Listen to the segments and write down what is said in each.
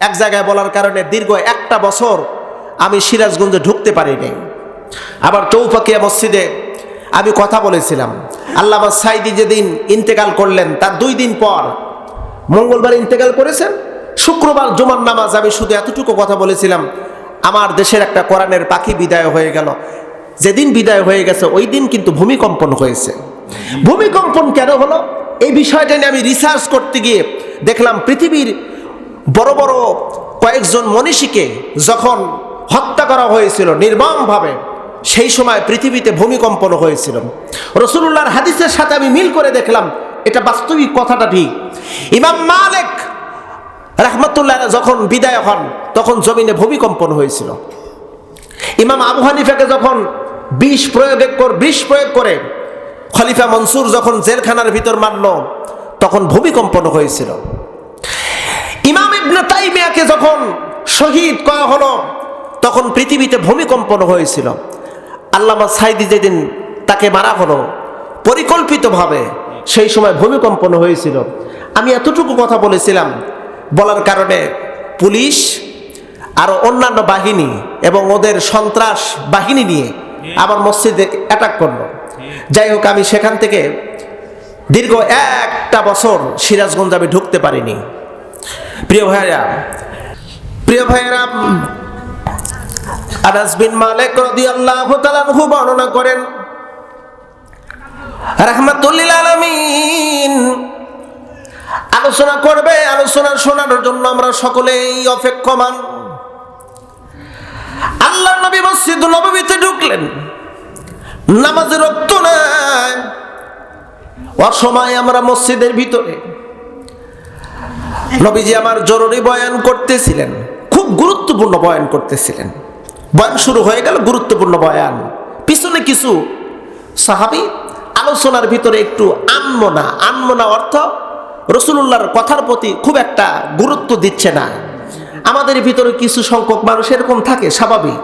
এক জায়গায় বলার কারণে দীর্ঘ একটা বছর আমি সিরাজগঞ্জে ঢুকতে পারিনি। আবার চৌফাকিয়া মসজিদে আমি কথা বলেছিলাম। আল্লামা সাইদি যেদিন ইন্তেকাল করলেন, তার দুই দিন পর মঙ্গলবার ইন্তেকাল করেছেন, শুক্রবার জুমার নামাজ আমি শুধু এতটুকু কথা বলেছিলাম, আমার দেশের একটা কোরআনের পাখি বিদায় হয়ে গেল। যেদিন বিদায় হয়ে গেছে, ওই দিন কিন্তু ভূমিকম্পন হয়েছে। ভূমিকম্পন কেন হলো? এই বিষয়টা নিয়ে আমি রিসার্চ করতে গিয়ে দেখলাম পৃথিবীর বড় বড় কয়েকজন মনীষীকে যখন হত্যা করা হয়েছিল নির্মমভাবে, সেই সময় পৃথিবীতে ভূমিকম্পন হয়েছিল। রসুল্লাহর হাদিসের সাথে আমি মিল করে দেখলাম, এটা বাস্তবিক কথাটা ঠিক। ইমাম মালিক রাহমাতুল্লাহ যখন বিদায় হন, তখন জমিনে ভূমিকম্পন হয়েছিল। ইমাম আবু হানিফাকে যখন বিষ প্রয়োগ বিষ প্রয়োগ করে, খলিফা মনসুর যখন জেলখানার ভিতর মারল, তখন ভূমিকম্পন হয়েছিল। তাইমিয়াকে যখন শহীদ করা হলো, তখন পৃথিবীতে ভূমিকম্পন হয়েছিল। আল্লামা সাইদি যেদিন তাকে মারা হলো, পরিকল্পিতভাবে সেই সময় ভূমিকম্পন হয়েছিল। আমি এতটুকু কথা বলেছিলাম, বলার কারণে পুলিশ আর অন্যান্য বাহিনী এবং ওদের সন্ত্রাস বাহিনী নিয়ে আবার মসজিদে অ্যাটাক করল। যাই হোক, আমি সেখান থেকে দীর্ঘ একটা বছর সিরাজগঞ্জ আমি ঢুকতে পারিনি। প্রিয় ভাইরা প্রিয় ভাইরা আনাস বিন মালিক রাদিয়াল্লাহু তাআলা আনহু বর্ণনা করেন, রাহমাতুল্লিল আলামিন, আলোচনা করবে, আলোচনা শোনার জন্য আমরা সকলেই অপেক্ষমান। আল্লাহ নবী মসজিদ নবীতে ঢুকলেন, নামাজের রক্ত নাই অসময় আমরা মসজিদের ভিতরে নবীজি আমার জরুরি বয়ান করতেছিলেন, খুব গুরুত্বপূর্ণ বয়ান করতেছিলেন। বয়ান শুরু হয়ে গেল গুরুত্বপূর্ণ বয়ান। পিছনে কিছু সাহাবি আলোচনার ভিতরে একটু আনমনা আনমনা অর্থ রসুল্লাহর কথার প্রতি খুব একটা গুরুত্ব দিচ্ছে না। আমাদের ভিতরে কিছু সংখ্যক মানুষ এরকম থাকে, স্বাভাবিক।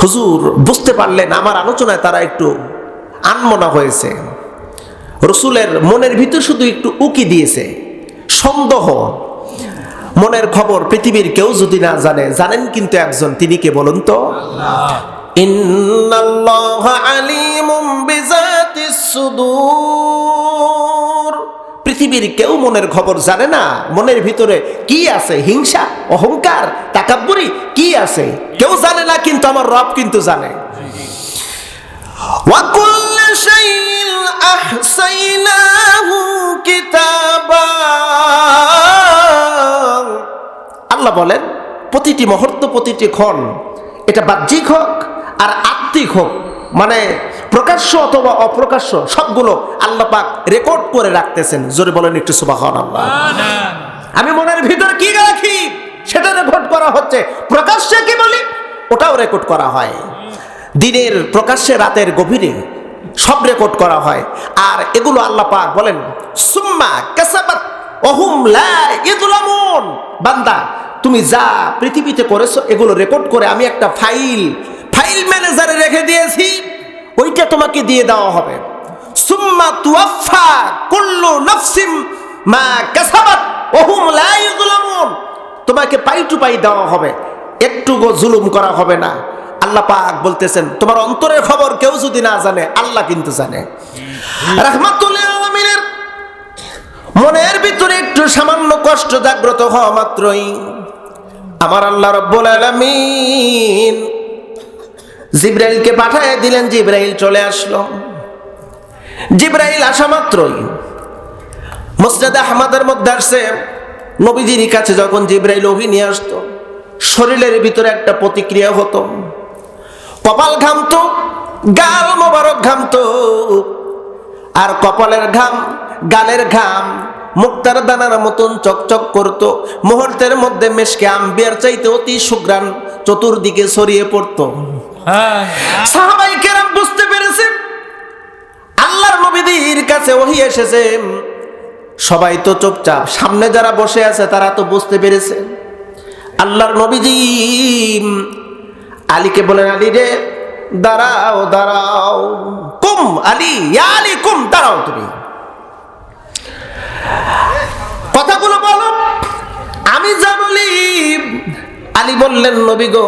হুজুর, বুঝতে পারলেন আমার আলোচনায় তারা একটু আনমনা হয়েছে। রসুলের মনের ভিতর শুধু একটু উকি দিয়েছে। সন্দেহ। মনের খবর পৃথিবীর কেউ যদি না জানে জানেন কিন্তু একজন তিনি কে বলুন তো? পৃথিবীর কেউ মনের খবর জানে না। মনের ভিতরে কি আছে? হিংসা অহংকার তাকাব্বরি কি আছে? কেউ জানে না কিন্তু আমার রব কিন্তু জানে। أحصيناه كتابا আল্লাহ বলেন প্রতিটি মুহূর্ত প্রতিটি ক্ষণ এটা বাহ্যিক হোক আর আত্মিক হোক মানে প্রকাশ্য অথবা অপ্রকাশ্য সবগুলো আল্লাহ পাক রেকর্ড করে রাখতেছেন জোরে বলেন একটু সুবাহন আল্লাহ আমি মনের ভিতর কি রাখি সেটা রেকর্ড করা হচ্ছে প্রকাশ্যে কি বলি ওটাও রেকর্ড করা হয় দিনের প্রকাশ্যে রাতের গভীরে সব রেকর্ড করা হয়। আর এগুলো আল্লাহ পাক বলেন, সুম্মা কাসাবাত অহুম লা ইযলামুন। বান্দা, তুমি যা পৃথিবীতে করেছ এগুলো রেকর্ড করে আমি একটা ফাইল ফাইল ম্যানেজারে রেখে দিয়েছি, ওইটা তোমাকে দিয়ে দেওয়া হবে। সুম্মা তুয়াফা কুল্লু নাফসিম মা কাসাবাত ওহুম লা ইযলামুন। তোমাকে পাই টু পাই দেওয়া হবে একটু জুলুম করা হবে না। আল্লাহ পাক বলতেছেন, তোমার অন্তরের খবর কেউ যদি না জানে, আল্লাহ কিন্তু জানে। রাহমাতুল্লিল আলামিনের মনের ভিতরে একটু সামান্য কষ্ট জাগ্রত হওয়া মাত্রই আমার আল্লাহ রব্বুল আলামিন জিব্রাইলকে পাঠায় দিলেন, জিব্রাইল চলে আসলো। জিব্রাইল আসা মাত্রই মুসনাদ আহমদের মধ্যে আসছে নবীজির কাছে যখন জিব্রাইল ওহি নিয়ে আসতো, শরীরের ভিতরে একটা প্রতিক্রিয়া হতো। কপাল ঘামতো গাল মোবারক ঘামতো। আর কপালের ঘাম গালের ঘাম মুক্তার দানার মতন চকচক করত। মুহূর্তের মধ্যে মেশকে আম্বিয়ার চাইতে অতি সুগ্রাণ চতুর্দিকে ছড়িয়ে পড়তো। সাহাবাই কেরাম বুঝতে পেরেছে আল্লাহর নবীদের কাছে ওহি এসেছে। সবাই তো চুপচাপ সামনে যারা বসে আছে তারা তো বুঝতে পেরেছে। আল্লাহর নবীজি আলীকে বলেন, আলী রে, দাঁড়াও দাঁড়াও। কুম আলী আলী, কুম, দাঁড়াও তুমি। কথাগুলো বলো। আমি বলি আলী বললেন, নবী গো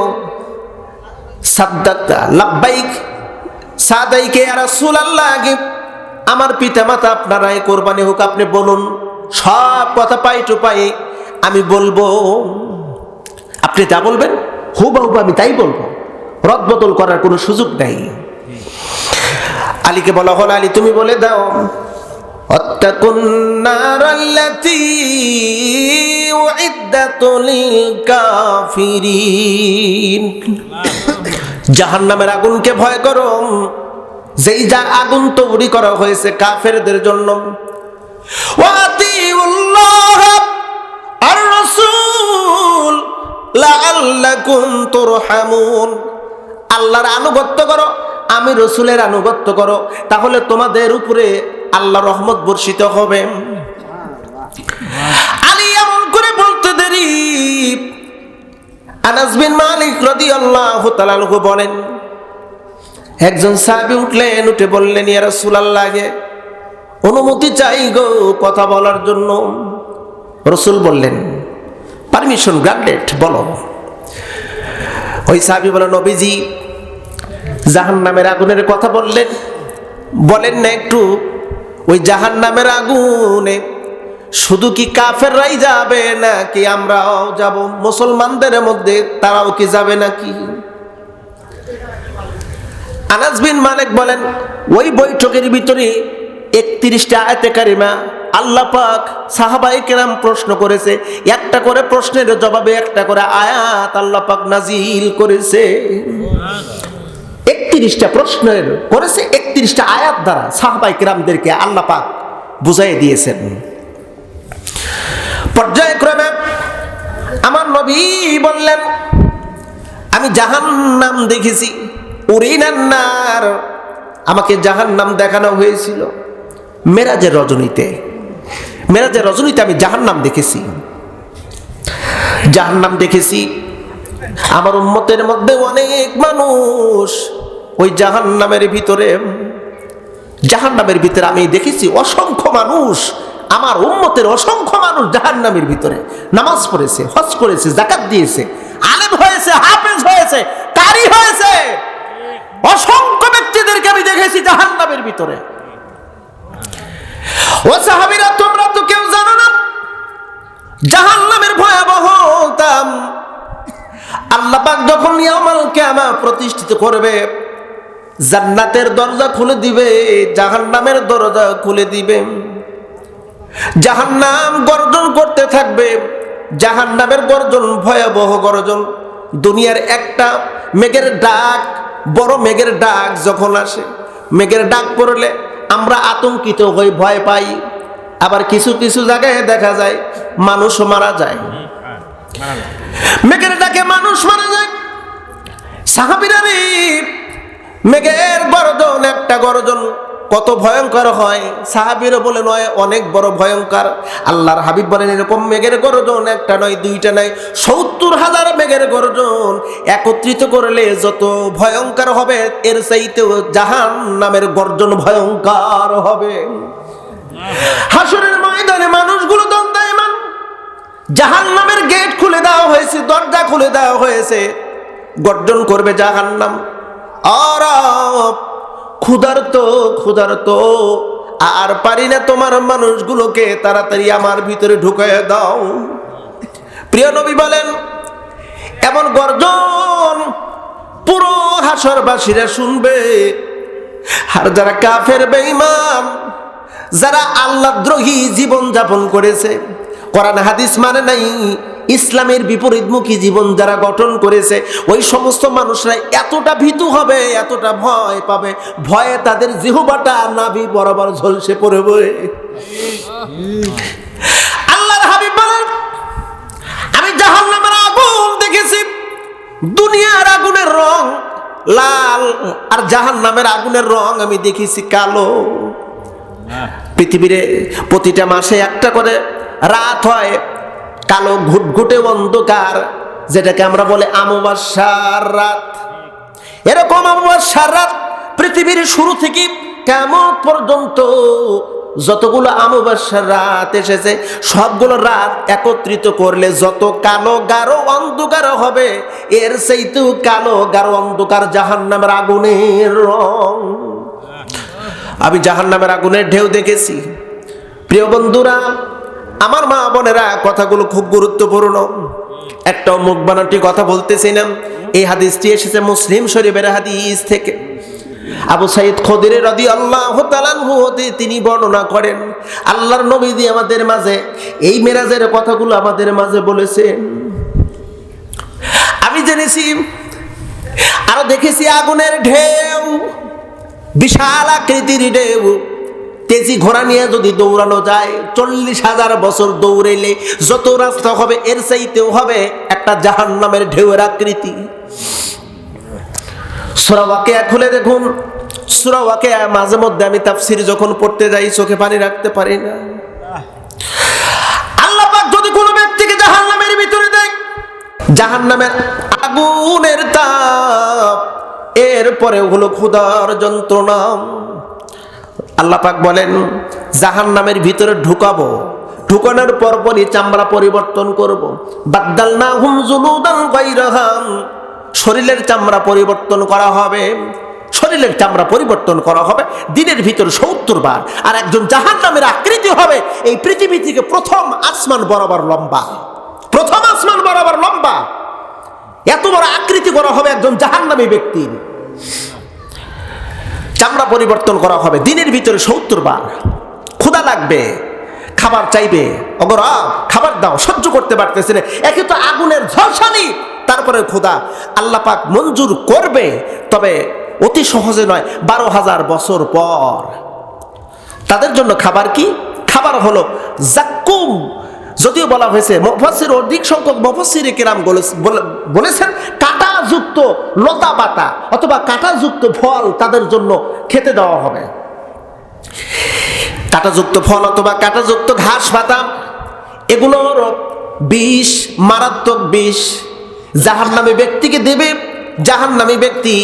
সাদাইকে আর আমার পিতা মাতা আপনারাই কোরবানি হোক, আপনি বলুন, সব কথা পাই টু পাই আমি বলব। আপনি তা বলবেন। হুবাহুব আমি তাই বলব। রদ বদল করার কোনো সুযোগ নাই। আলীকে বলা হল, আলী, তুমি বলে দাও জাহান নামের আগুনকে ভয় করো। যেই যা আগুন তৈরি করা হয়েছে কাফেরদের জন্য। ওয়াতি লাআল্লাকুম তুরহামুন। আল্লাহর আনুগত্য করো আমি রসুলের আনুগত্য করো তাহলে তোমাদের উপরে আল্লাহ রহমত বর্ষিত হবে। আলী এমন করে বলতে দেরি। আনাস বিন মালিক রাদিয়াল্লাহু তাআলা আনহু বলেন একজন সাহাবী উঠলেন উঠে বললেন ইয়া অনুমতি চাই গো কথা বলার জন্য। রসুল বললেন পারমিশন গ্রান্টেড বলো। ওই সাহাবী বলেন নবীজি জাহান নামের আগুনের কথা বললেন। বলেন না একটু, ওই জাহান নামের আগুনে শুধু কি কাফেররাই যাবে নাকি আমরাও যাব? মুসলমানদের মধ্যে তারাও কি যাবে নাকি? আনাস বিন মালিক বলেন, ওই বৈঠকের ভিতরে একত্রিশটা আয়তে কারিমা আল্লাহ পাক সাহাবাই কেরাম প্রশ্ন করেছে, একটা করে প্রশ্নের জবাবে একটা করে আয়াত আল্লাহ পাক নাজিল করেছে। একত্রিশটা প্রশ্নের করেছে, একত্রিশটা আয়াত দ্বারা সাহাবাই কেরামদেরকে আল্লাহ পাক বুঝাই দিয়েছেন। পর্যায়ক্রমে আমার নবী বললেন, আমি জাহান নাম দেখেছি, উরিনান্নার, আমাকে জাহান নাম দেখানো হয়েছিল, মেরাজের রজনীতে। মেরাজের রজনীতে আমি জাহান নাম দেখেছি। জাহান নাম দেখেছি। আমার উন্মতের মধ্যে অনেক মানুষ ওই জাহান নামের ভিতরে জাহান নামের ভিতরে আমি দেখেছি অসংখ্য মানুষ, আমার উন্মতের অসংখ্য মানুষ জাহান নামের ভিতরে। নামাজ পড়েছে, হজ করেছে জাকাত দিয়েছে, আলেম হয়েছে, হাফেজ হয়েছে কারি হয়েছে। অসংখ্য ব্যক্তিদেরকে আমি দেখেছি জাহান নামের ভিতরে। ও সাহাবিরা, তোমরা তো কেউ জানো না জাহান নামের ভয়াবহ দাম। আল্লাহ পাক যখন ইয়ামাল কিয়ামা প্রতিষ্ঠিত করবে, জান্নাতের দরজা খুলে দিবে, জাহান্নামের দরজা খুলে দিবে। জাহান্নাম গর্জন করতে থাকবে, জাহান্নামের গর্জন ভয়াবহ গর্জন। দুনিয়ার একটা মেঘের ডাক, বড় মেঘের ডাক যখন আসে, মেঘের ডাক পড়লে আমরা আতঙ্কিত হয়ে ভয় পাই। আবার কিছু কিছু জায়গায় দেখা যায় মানুষ মারা যায়। মেঘের ডাকে মানুষ মারা যায়। সাহাবিরা রে মেঘের গর্জন, একটা গর্জন। কত ভয়ঙ্কর হয়। সাহাবিরও বলে, নয়, অনেক বড় ভয়ঙ্কর। আল্লাহর হাবিব বলেন, এরকম মেঘের গর্জন, একটা নয়, দুইটা নয়, সত্তর হাজার মেঘের গর্জন। একত্রিত করলে যত ভয়ঙ্কর হবে, এর চাইতেও জাহান নামের গর্জন ভয়ঙ্কর হবে। হাসরের ময়দানে মানুষগুলো দন্দায়মান। জাহান নামের গেট খুলে দেওয়া হয়েছে, দরজা খুলে দেওয়া হয়েছে। গর্জন করবে জাহান নাম আর ক্ষুধার্ত ক্ষুধার্ত। আর পারি না তোমার মানুষগুলোকে তাড়াতাড়ি আমার ভিতরে ঢুকিয়ে দাও। প্রিয় নবী বলেন, এমন গর্জন পুরো হাসরবাসীরা শুনবে। আর যারা কাফের, বেঈমান, যারা আল্লাহ দ্রোহী জীবন যাপন করেছে, কোরআন, হাদিস মানে নাই। ইসলামের বিপরীতমুখী জীবন যারা গঠন করেছে ওই সমস্ত মানুষরা এতটা ভীতু হবে এতটা ভয় পাবে। ভয়ে তাদের জিহুবাটা নাভি বরাবর ঝলসে পড়বে। আল্লাহর হাবিব বলেন আমি জাহান্নামের আগুন দেখেছি দুনিয়ার আগুনের রং লাল আর জাহান্নামের আগুনের রং আমি দেখেছি কালো। পৃথিবীর প্রতিটা মাসে একটা করে রাত হয় কালো ঘুটঘুটে অন্ধকার, যেটাকে আমরা বলে অমাবস্যার রাত। এরকম অমাবস্যার রাত পৃথিবীর শুরু থেকে কেমন পর্যন্ত যতগুলো আমাবস্যার রাত এসেছে, সবগুলো রাত একত্রিত করলে যত কালো গাঢ় অন্ধকার হবে, এর সেইতু কালো গাঢ় অন্ধকার জাহান নামের আগুনের রং। আমি জাহান নামের আগুনের ঢেউ দেখেছি। প্রিয় বন্ধুরা আমার মা বোনেরা কথাগুলো খুব গুরুত্বপূর্ণ। একটা মুখ বানাটি কথা বলতেছি না এই হাদিসটি এসেছে মুসলিম শরীফের হাদিস থেকে। আবু সাইদ খদির রদি আল্লাহ তালানহু হতে তিনি বর্ণনা করেন, আল্লাহর নবী দিয়ে আমাদের মাঝে, এই মেরাজের কথাগুলো আমাদের মাঝে বলেছেন। আমি জেনেছি, আরও দেখেছি আগুনের ঢেউ, বিশাল আকৃতির ঢেউ। তেজি ঘোড়া নিয়ে যদি দৌড়ানো যায়, চল্লিশ হাজার বছর দৌড়েলে যত রাস্তা হবে, এর চাইতেও হবে একটা জাহান নামের ঢেউয়ের আকৃতি। সুরাওয়াকে খুলে দেখুন। সুরাওয়াকে মাঝে মধ্যে আমি তাফসির যখন পড়তে যাই, চোখে পানি রাখতে পারি না। আল্লাহ পাক যদি কোনো ব্যক্তিকে জাহান নামের ভিতরে দেয় জাহান নামের আগুনের তাপ এরপরে হলো ক্ষুধার যন্ত্রণা। আল্লাহ পাক বলেন জাহান নামের ভিতরে ঢুকাবো। ঢুকানোর পরপরই চামড়া পরিবর্তন করব। বাদ্দাল না হুম জুলুদান শরীরের চামড়া পরিবর্তন করা হবে। শরীরের চামড়া পরিবর্তন করা হবে। দিনের ভিতরে সত্তর বার। আর একজন জাহান নামের আকৃতি হবে এই পৃথিবী থেকে প্রথম আসমান বরাবর লম্বা। প্রথম আসমান বরাবর লম্বা। এত বড় আকৃতি করা হবে একজন জাহান্নামী ব্যক্তির। চামড়া পরিবর্তন করা হবে, দিনের ভিতরে সত্তর বার। ক্ষুধা লাগবে, খাবার চাইবে অগরা খাবার দাও, সহ্য করতে পারতেছে না। একে তো আগুনের ঝলসানি, তারপরে ক্ষুধা। আল্লাহ পাক মঞ্জুর করবে, তবে অতি সহজে নয়, বারো হাজার বছর পর। তাদের জন্য খাবার কি? খাবার হলো জাক্কুম। যদিও বলা হয়েছে মফসির অধিক সংখ্যক মফসির কেরাম বলেছেন কাঁটাযুক্ত লতা পাতা অথবা কাঁটাযুক্ত ফল তাদের জন্য খেতে দেওয়া হবে। কাঁটাযুক্ত ফল অথবা কাঁটাযুক্ত ঘাস পাতা এগুলোর বিষ, মারাত্মক বিষ জাহান নামে ব্যক্তিকে দেবে। জাহান নামে ব্যক্তি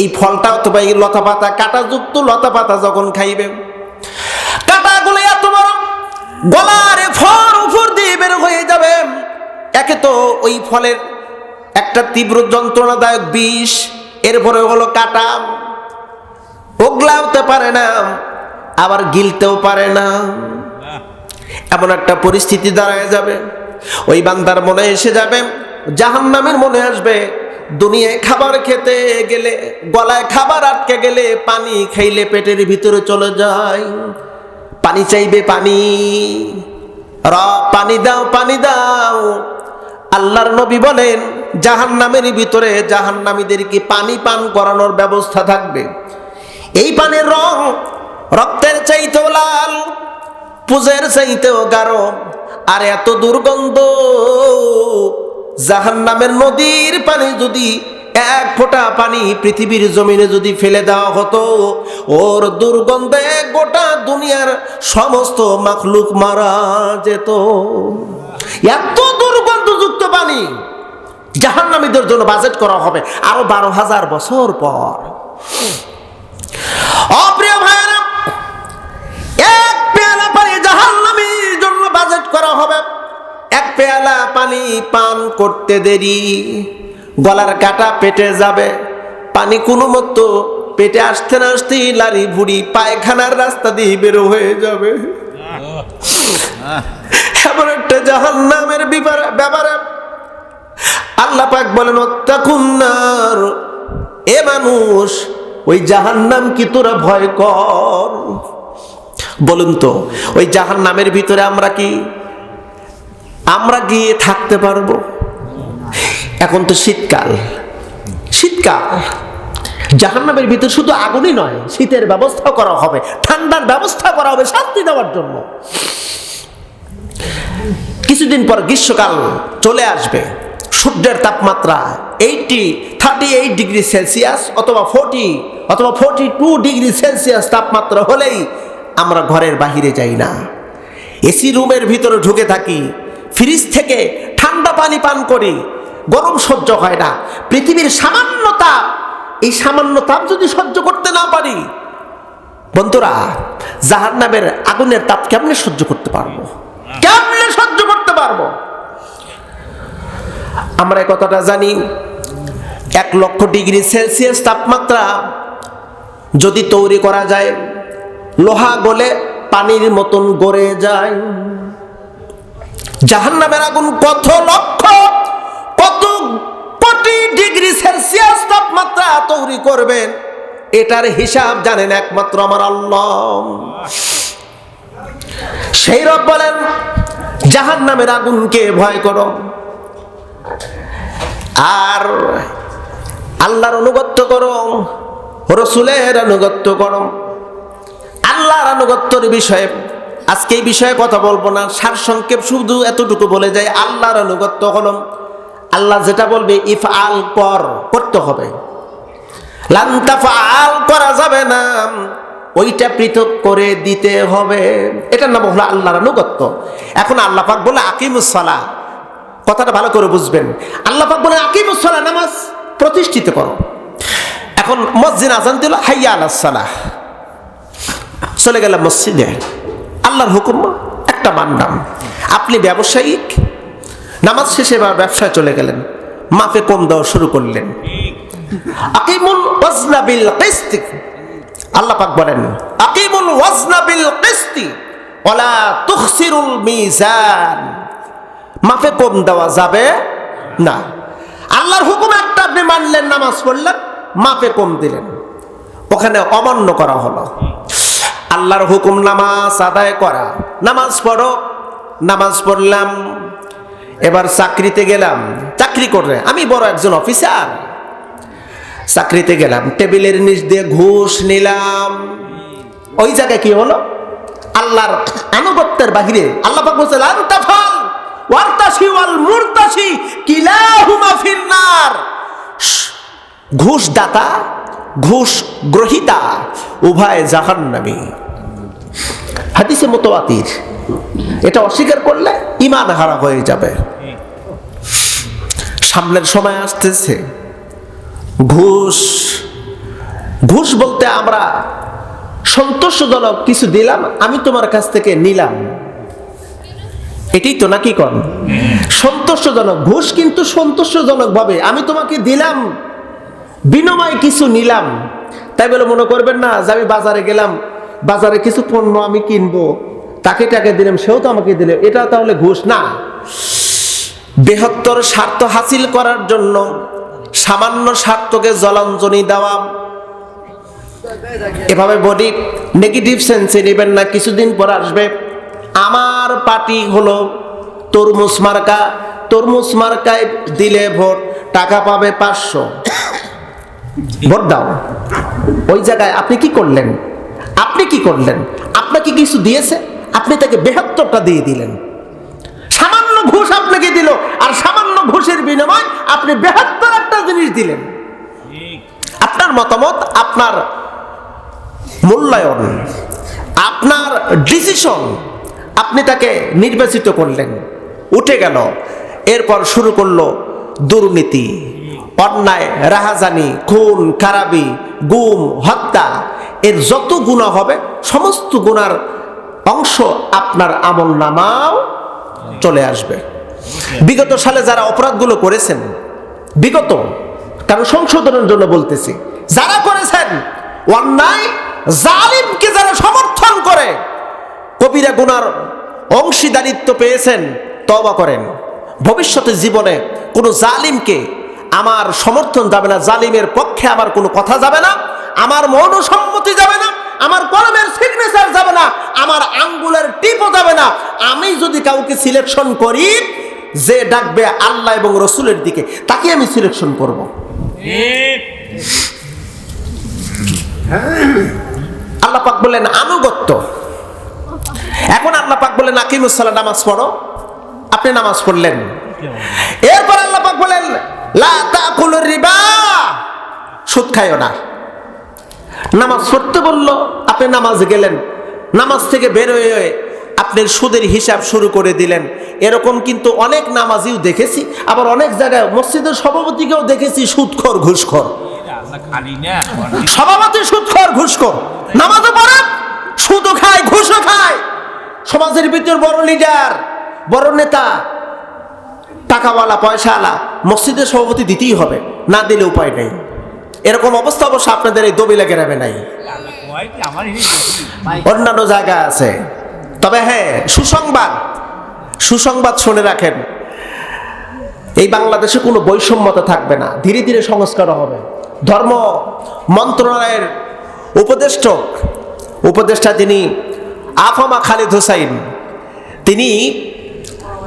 এই ফলটা অথবা এই লতা পাতা কাঁটাযুক্ত লতা পাতা যখন খাইবে, কাঁটাগুলো এত বড়, গলার ফল উপর দিয়ে বের হয়ে যাবে। একে তো ওই ফলের একটা তীব্র যন্ত্রণাদায়ক বিষ, এরপরে হলো কাটা, ওগলাওতে পারে না, আবার গিলতেও পারে না। এমন একটা পরিস্থিতি দাঁড়ায় যাবে, ওই বান্দার মনে এসে যাবে জাহান নামের মনে আসবে, দুনিয়ায় খাবার খেতে গেলে, গলায় খাবার আটকে গেলে পানি খাইলে পেটের ভিতরে চলে যায়। পানি চাইবে পানি র পানি দাও পানি দাও আল্লাহর নবী বলেন জাহান নামের ভিতরে জাহান নামীদেরকে পানি পান করানোর ব্যবস্থা থাকবে? এই পানির রং রক্তের চাইতেও লাল, পুজের চাইতেও গাঢ়, আর এত দুর্গন্ধ। জাহান নামের নদীর পানি যদি এক ফোঁটা পানি পৃথিবীর জমিনে যদি ফেলে দেওয়া হতো, ওর দুর্গন্ধে গোটা দুনিয়ার সমস্ত মাখলুক মারা যেত। এত দুর্গন্ধযুক্ত পানি জাহান্নামীদের জন্য বাজেট করা হবে আরও বারো হাজার বছর পর। অপ্রিয় ভাইয়েরা এক পেয়ালা পানি জাহান্নামীর জন্য বাজেট করা হবে। এক পেয়ালা পানি পান করতে দেরি। গলার কাটা পেটে যাবে। পানি কোনো মতো পেটে আসতে না আসতেই লারি ভুড়ি পায়খানার রাস্তা দিয়ে বেরো হয়ে যাবে। এমন একটা জাহান নামের ব্যাপারে আল্লাহ পাক বলেন অত্যাকুন্নার এ মানুষ, ওই জাহান নাম কি তোরা ভয় কর? বলুন তো, ওই জাহান নামের ভিতরে আমরা কি? আমরা গিয়ে থাকতে পারব? এখন তো শীতকাল। শীতকাল। জাহান্নামের ভিতরে শুধু আগুনই নয়, শীতের ব্যবস্থা করা হবে, ঠান্ডার ব্যবস্থা করা হবে শান্তি দেওয়ার জন্য। কিছুদিন পর গ্রীষ্মকাল চলে আসবে। সূর্যের তাপমাত্রা eighty thirty eight degree Celsius অথবা ফোর্টি অথবা ফোর্টি টু ডিগ্রি সেলসিয়াস তাপমাত্রা হলেই আমরা ঘরের বাহিরে যাই না। এসি রুমের ভিতরে ঢুকে থাকি ফ্রিজ থেকে ঠান্ডা পানি পান করি, গরম সহ্য হয় না। পৃথিবীর সামান্য তাপ, এই সামান্য তাপ যদি সহ্য করতে না পারি, বন্ধুরা জাহান নামের আগুনের তাপ কেমনে সহ্য করতে পারব? কেমনে সহ্য করতে পারব? আমরা কথাটা জানি, এক লক্ষ ডিগ্রি সেলসিয়াস তাপমাত্রা যদি তৈরি করা যায়, লোহা গলে পানির মতন গড়ে যায়। জাহান নামের আগুন কত লক্ষ, কত কোটি ডিগ্রি সেলসিয়াস তাপমাত্রা তৈরি করবেন এটার হিসাব জানেন একমাত্র আমার আল্লাহ। সেই রব বলেন জাহান নামের আগুনকে ভয় করো। আর আল্লাহর অনুগত্য করো, রসুলের অনুগত্য করো। আল্লাহর আনুগত্যের বিষয়ে আজকে এই বিষয়ে কথা বলব না। সার সংক্ষেপ শুধু এতটুকু বলে যায় আল্লাহর আনুগত্য হলো আল্লাহ যেটা বলবে ইফ আল কর, করতে হবে। লান্তাফা আল করা যাবে না, ওইটা পৃথক করে দিতে হবে। এটার নাম হলো আল্লাহর আনুগত্য। এখন আল্লাহ পাক বলে আকিমুসলা কথাটা ভালো করে বুঝবেন। আল্লাহ বলে আকিমুসলা নামাজ প্রতিষ্ঠিত করো। এখন মসজিদ আজান দিল, হাইয়া আলাহ সালাহ। চলে গেলাম মসজিদে। আল্লাহর হুকুম, একটা মানলাম। আপনি ব্যবসায়িক, নামাজ শেষে বা ব্যবসায় চলে গেলেন, মাপে কম দেওয়া শুরু করলেন। আকিমুল ওয়াজনা বিল কিস্তি। আল্লাহ পাক বলেন, আকিমুল ওয়াজনা বিল কিস্তি, ওয়ালা তুখসিরুল মিজান। মাপে কম দেওয়া যাবে না। আল্লাহর হুকুম একটা আপনি মানলেন, নামাজ পড়লেন মাপে কম দিলেন। ওখানে অমান্য করা হলো। আল্লাহর হুকুম নামাজ আদায় করা। নামাজ পড়ো, নামাজ পড়লাম, এবার চাকরিতে গেলাম। চাকরি করে আমি বড় একজন অফিসার। চাকরিতে গেলাম, টেবিলের নিচ দিয়ে ঘুষ নিলাম। ওই জায়গায় কি হলো? আল্লাহর আনুগত্যের বাহিরে আল্লাহ বলছে ওয়ারতাসি ওয়াল মুরতাসি কিলাহুমা ফিন্নার। ঘুষ দাতা ঘুষ গ্রহিতা উভয় জাহান্নামী। হাদিসে মোতবাতির এটা অস্বীকার করলে ইমান হারা হয়ে যাবে। সামনের সময় আসতেছে। ঘুষ ঘুষ বলতে আমরা সন্তোষজনক কিছু দিলাম, আমি তোমার কাছ থেকে নিলাম। এটাই তো নাকি কন? সন্তোষজনক, ঘুষ কিন্তু সন্তোষজনক ভাবে আমি তোমাকে দিলাম, বিনিময় কিছু নিলাম। তাই বলে মনে করবেন না যে আমি বাজারে গেলাম, বাজারে কিছু পণ্য আমি কিনবো, তাকে টাকা দিলাম, সেও তো আমাকে দিলে। এটা তাহলে ঘুষ না। বৃহত্তর স্বার্থ হাসিল করার জন্য সামান্য স্বার্থকে জলাঞ্জলি দেওয়া। এভাবে বলি নেগেটিভ সেন্সে নেবেন না, কিছুদিন পর আসবে। আমার পার্টি হলো তরমুজ মার্কা। তরমুজ মার্কায় দিলে ভোট, টাকা পাবে পাঁচশো। ভোট দাও। ওই জায়গায় আপনি কি করলেন? আপনি কি করলেন? আপনাকে কিছু দিয়েছে? আপনি তাকে বেহাত্তরটা দিয়ে দিলেন। সামান্য ঘুষ আপনাকে দিল, আর সামান্য ঘুষের বিনিময় আপনি বেহাত্তর একটা জিনিস দিলেন। আপনার মতামত, আপনার মূল্যায়ন, আপনার ডিসিশন আপনি তাকে নির্বাচিত করলেন। উঠে গেল। এরপর শুরু করল দুর্নীতি, অন্যায়, রাহাজানি, খুন, খারাপি, গুম, হত্যা। এর যত গুণা হবে, সমস্ত গুণার অংশ আপনার আমল নামাও চলে আসবে। বিগত সালে যারা অপরাধগুলো করেছেন, বিগত, কারণ সংশোধনের জন্য বলতেছি, যারা করেছেন, অন্যায়, জালিমকে যারা সমর্থন করে কবিরা গুনার অংশীদারিত্ব পেয়েছেন তবা করেন। ভবিষ্যতে জীবনে কোনো জালিমকে আমার সমর্থন যাবে না, জালিমের পক্ষে আমার কোনো কথা যাবে না, আমার মৌন সম্মতি যাবে না, আমার কলমের সিগনেচার যাবে না, আমার আঙ্গুলের টিপও যাবে না। আমি যদি কাউকে সিলেকশন করি, যে ডাকবে আল্লাহ এবং রসুলের দিকে, তাকে আমি সিলেকশন করব। আল্লাহ পাক বললেন, আনুগত্য। এখন আল্লাহ পাক বললেন আকিমুসাল্লাহ নামাজ পড়ো। আপনি নামাজ পড়লেন। এরপর আল্লাহ পাক বলেন লা তাকুলুর রিবা। সুদ খাইও না। নামাজ পড়তে বলল, আপনি নামাজ গেলেন। নামাজ থেকে বের হয়ে আপনার সুদের হিসাব শুরু করে দিলেন। এরকম কিন্তু অনেক নামাজিও দেখেছি, আবার অনেক জায়গায় মসজিদের সভাপতিকেও দেখেছি, সুদখোর, ঘুষখোর। সভাপতি সুদখোর, ঘুষখোর। নামাজও পড়েন, সুদও খায়, ঘুষও খায়। সমাজের ভিতর বড় লিডার বড় নেতা, টাকাওয়ালা, পয়সাওয়ালা, মসজিদের সভাপতি দিতেই হবে, না দিলে উপায় নেই। এরকম অবস্থা অবশ্য আপনাদের এই দবিলা গ্রামে নাই। অন্যান্য জায়গা আছে। তবে হ্যাঁ সুসংবাদ সুসংবাদ শুনে রাখেন, এই বাংলাদেশে কোনো বৈষম্যতা থাকবে না, ধীরে ধীরে সংস্কার হবে। ধর্ম মন্ত্রণালয়ের উপদেষ্টক উপদেষ্টা তিনি আফামা খালিদ হুসাইন, তিনি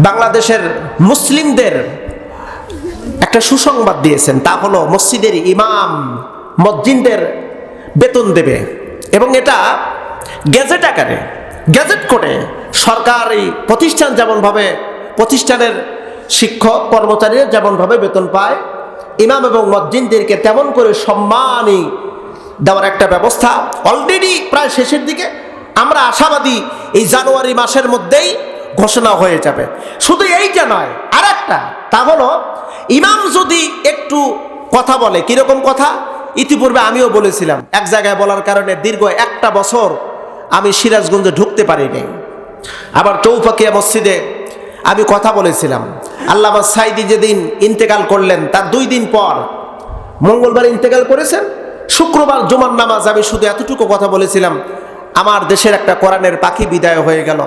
বাংলাদেশের মুসলিমদের একটা সুসংবাদ দিয়েছেন। তা হলো মসজিদের ইমাম মসজিদদের বেতন দেবে এবং এটা গ্যাজেট আকারে গ্যাজেট করে সরকারি প্রতিষ্ঠান যেমনভাবে, প্রতিষ্ঠানের শিক্ষক, কর্মচারীরা যেমনভাবে বেতন পায়, ইমাম এবং মসজিদদেরকে তেমন করে সম্মানই দেওয়ার একটা ব্যবস্থা অলরেডি প্রায় শেষের দিকে আমরা আশাবাদী এই জানুয়ারি মাসের মধ্যেই ঘোষণা হয়ে যাবে। শুধু এইটা নয় আর একটা তা হলো, ইমাম যদি একটু কথা বলে, কীরকম কথা? ইতিপূর্বে আমিও বলেছিলাম, এক জায়গায় বলার কারণে দীর্ঘ একটা বছর আমি সিরাজগঞ্জে ঢুকতে পারিনি। আবার চৌফাকিয়া মসজিদে আমি কথা বলেছিলাম, আল্লামা সাইদি যেদিন ইন্তেকাল করলেন, তার দুই দিন পর মঙ্গলবার ইন্তেকাল করেছেন, শুক্রবার জুমার নামাজ আমি শুধু এতটুকু কথা বলেছিলাম আমার দেশের একটা কোরআনের পাখি বিদায় হয়ে গেল।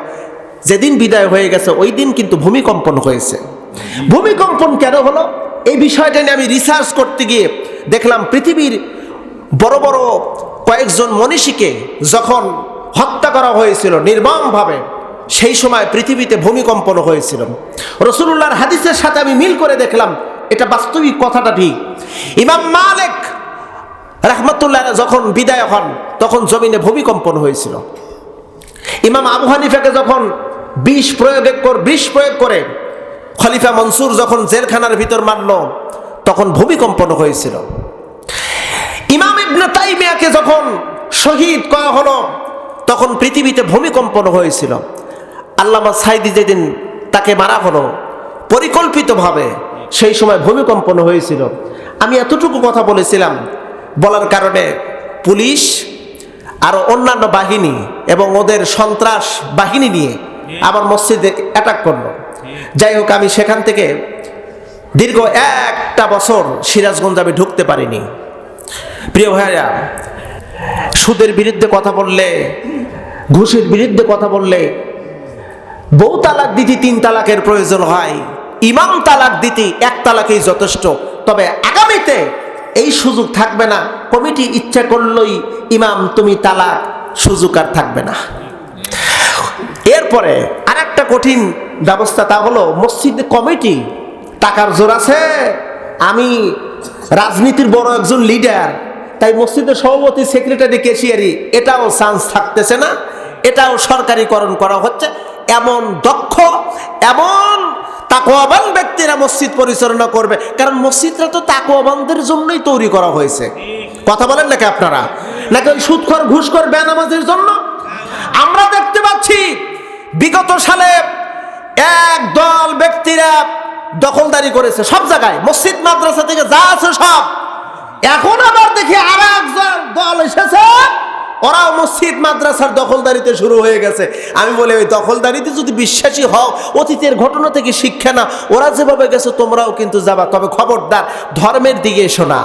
যেদিন বিদায় হয়ে গেছে, ওই দিন কিন্তু ভূমিকম্পন হয়েছে। ভূমিকম্পন কেন হলো? এই বিষয়টা নিয়ে আমি রিসার্চ করতে গিয়ে দেখলাম, পৃথিবীর বড় বড় কয়েকজন মনীষীকে যখন হত্যা করা হয়েছিল নির্মমভাবে, সেই সময় পৃথিবীতে ভূমিকম্পন হয়েছিল। রসুল্লাহর হাদিসের সাথে আমি মিল করে দেখলাম, এটা বাস্তবিক কথাটা ঠিক। ইমাম মালিক রহমতুল্লাহ যখন বিদায় হন, তখন জমিনে ভূমিকম্পন হয়েছিল। ইমাম আবু হানিফাকে যখন বিষ প্রয়োগ বিষ প্রয়োগ করে খলিফা মনসুর যখন জেলখানার ভিতর মারল, তখন ভূমিকম্পন হয়েছিল। ইমাম ইবনে তাইমিয়াকে যখন শহীদ করা হলো, তখন পৃথিবীতে ভূমিকম্পন হয়েছিল। আল্লামা সাইদি যেদিন তাকে মারা হলো, পরিকল্পিতভাবে সেই সময় ভূমিকম্পন হয়েছিল। আমি এতটুকু কথা বলেছিলাম বলার কারণে পুলিশ আরও অন্যান্য বাহিনী এবং ওদের সন্ত্রাস বাহিনী নিয়ে আমার মসজিদে অ্যাটাক করল। যাই হোক আমি সেখান থেকে দীর্ঘ একটা বছর সিরাজগঞ্জ আমি ঢুকতে পারিনি। প্রিয় ভাইরা সুদের বিরুদ্ধে কথা বললে ঘুষের বিরুদ্ধে কথা বললে বউ তালাক দিতে তিন তালাকের প্রয়োজন হয়। ইমাম তালাক দিতে এক তালাকেই যথেষ্ট। তবে আগামীতে এই সুযোগ থাকবে না। কমিটি ইচ্ছা করলই ইমাম তুমি তালাক, সুযোগ আর থাকবে না। এরপরে আরেকটা কঠিন ব্যবস্থা তা হলো মসজিদ কমিটি টাকার জোর আছে। আমি রাজনীতির বড় একজন লিডার, তাই মসজিদের সভাপতি, সেক্রেটারি কেশিয়ারি এটাও চান্স থাকতেছে না। এটাও সরকারিকরণ করা হচ্ছে। এমন দক্ষ, এমন তাকোয়াবান ব্যক্তিরা মসজিদ পরিচালনা করবে। কারণ মসজিদটা তো তাকোয়াবানদের জন্যই তৈরি করা হয়েছে। কথা বলেন নাকি আপনারা? নাকি ওই সুদখর ঘুষখর, বেনামাজের জন্য? আমরা দেখতে পাচ্ছি বিগত সালে এক দল ব্যক্তিরা দখলদারি করেছে সব জায়গায়। মসজিদ, মাদ্রাসা থেকে যা আছে সব। এখন আবার দেখি আর একজন দল এসেছে। ওরাও মসজিদ, মাদ্রাসার দখলদারিতে শুরু হয়ে গেছে। আমি বলি, ওই দখলদারিতে যদি বিশ্বাসী হও, অতীতের ঘটনা থেকে শিক্ষা না ওরা যেভাবে গেছে, তোমরাও কিন্তু যাবা। তবে খবরদার, ধর্মের দিকে এসো না।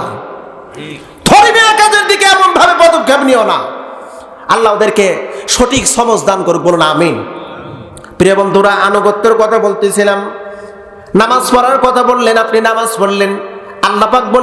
ধর্মীয় কাজের দিকে এমন ভাবে পদক্ষেপ নিও না। আল্লাহ ওদেরকে সঠিক সমজ দান করুক, বলুন, আমিন। প্রিয় বন্ধুরা, আনুগত্যের কথা বলতেছিলাম। নামাজ পড়ার কথা বললেন, আপনি নামাজ পড়লেন। আল্লাপাক বললেন